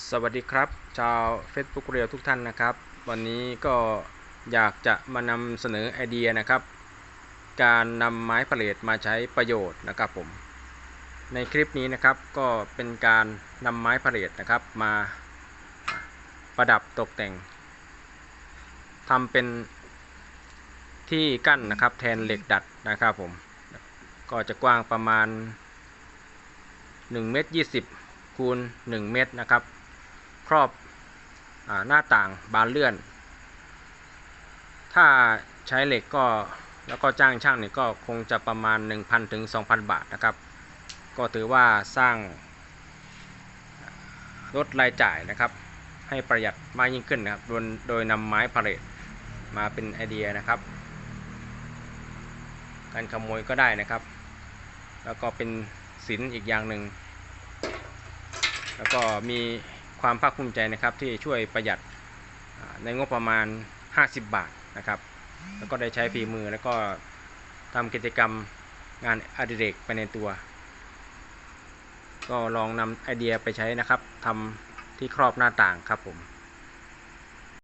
สวัสดีครับ ชาว Facebook เรียวทุกท่านนะครับ วันนี้ก็อยากจะมานำเสนอไอเดียนะครับ การนำไม้พาเลทมาใช้ประโยชน์นะครับผม ในคลิปนี้นะครับก็เป็นการนำไม้พาเลทนะครับมาประดับตกแต่งทำเป็นที่กั้นนะครับแทนเหล็กดัดนะครับผม ก็จะกว้างประมาณ1เมตร20คูณ1เมตรนะครับ ครอบอหน้าต่างบานเลื่อน ถ้าใช้เหล็กก็แล้วก็จ้างช่างเนี่ยก็คงจะประมาณ 1,000ถึง2,000 บาทนะครับ ก็ถือว่าสร้างลดรายจ่ายนะครับ ให้ประหยัดมากยิ่งขึ้นนะครับโดยโดยนำไม้พาเลทมาเป็นไอเดียนะครับ การขโมยก็ได้นะครับ แล้วก็เป็นศิลป์อีกอย่างหนึ่ง แล้วก็มี ความภาคภูมิใจนะครับที่ช่วยประหยัดในงบประมาณ 50 บาทนะครับ แล้วก็ได้ใช้ฝีมือแล้วก็ทำกิจกรรมงานอดิเรกไปในตัว ก็ลองนำไอเดียไปใช้นะครับทำที่ครอบหน้าต่างครับผม